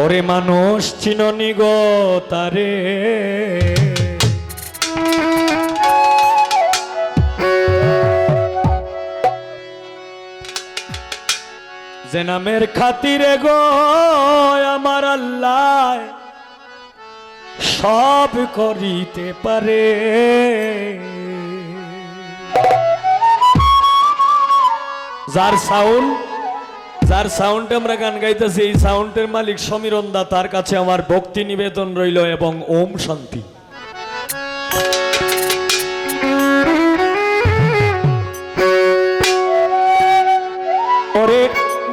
ওরে মানুষ চিননি গো তারে। যে নামের খাতিরে গো আমার আল্লাহ সব করিতে পারে। যার সাউন্ড যার সাউন্ডে আমরা গান গাইতেছি, এই সাউন্ডের মালিক সমীরণ দা তার কাছে আমার ভক্তি নিবেদন রইল এবং ওম শান্তি।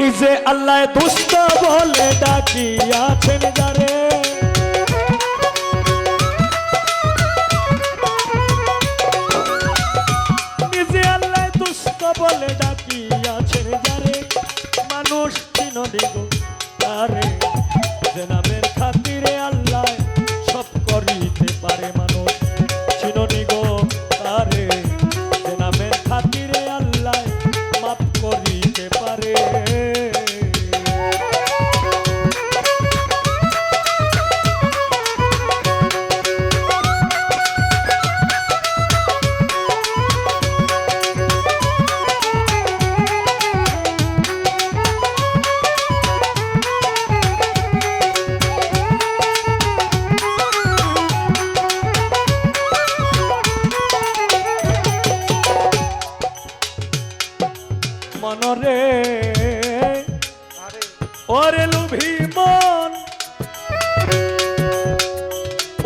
নিজে আল্লাহ দুষ্ট বলে ডাকিয়াছেন যারে। নিজে আল্লাহ দুষ্ট বলে ডাকিয়াছেন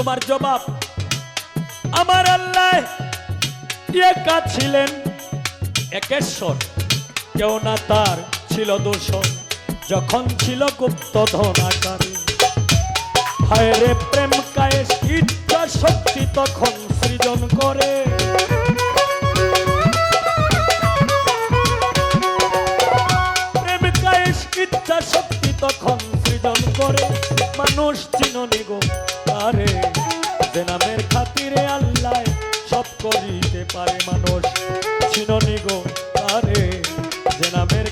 তোমার জবাব? আমার আল্লাহ একা ছিলেন। একেশ্বর, কেউ না তার ছিল দোষর। যখন ছিল গুপ্ত ধনাকারী হায় রে প্রেম কায়ে ইচ্ছা শক্তি তখন সৃজন করে। ইচ্ছা শক্তি তখন সৃজন করে। মানুষ চিননি গো আরে যে নামের খাতিরে আল্লাহ সব করিতে পারে মানুষ। চিননি গো আরে যে নামের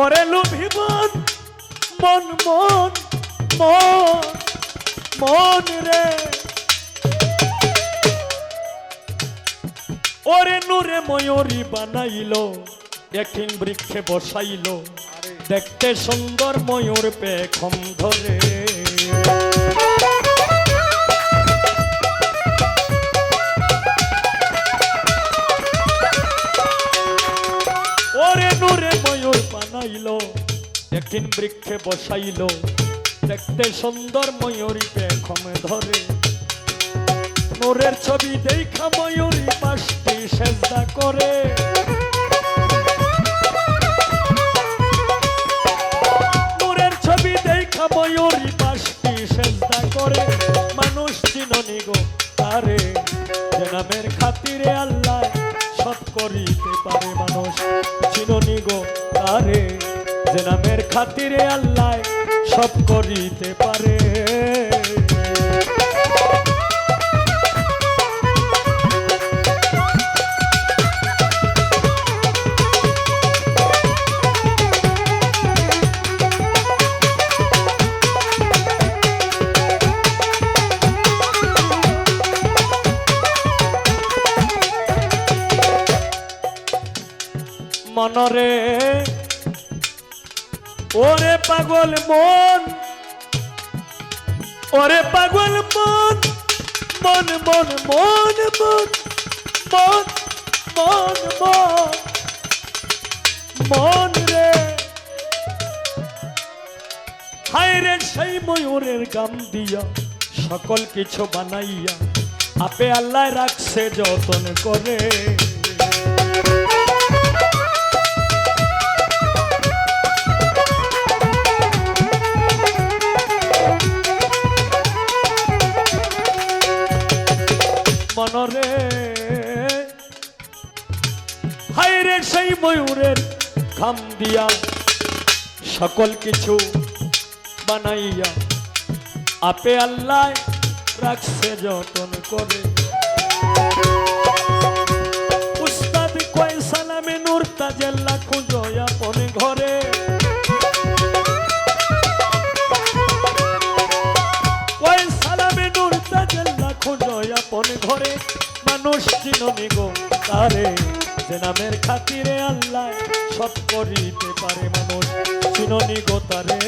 ওরে লুভি মন মন মন মন মন রে। ওরে নূরে ময়ূরী বানাইল এখিন বৃক্ষে বসাইল, দেখতে সুন্দর ময়ূর পেখম ধরে। একদিন বৃক্ষে বসাইলো। দেখতে সুন্দর ময়ূরী পেখমে ধরে। নূরের ছবি দেখা ময়ূরী পাশটি সেজদা করে। নূরের ছবি দেখা ময়ূরী পাশটি নামের খাতিরে আল্লাহ সব করিতে পারে মানুষ। খাতিরে আল্লাহ সব করিতে পারে। মনরে ওরে পাগল মন, ওরে পাগল মন মন মন মন মন মন মন মন মন রে। হায় রে সেই ময়ূরের গাম দিয়া সকল কিছু বানাইয়া, আপে আল্লাহ রাখছে যতন করে। মনরে। হাইরে সেই ময়ূরের খাম দিয়া সকল কিছু বানাইয়া আপে আল্লাহ রাখছে যতন করে। উস্তাদ কয় সালামে নূর তাজেল্লা ঘরে মানুষ চিননি গো, তারে যে নামের খাতিরে আল্লাহ সব করিতে পারে মানুষ। চিননি গো তারে।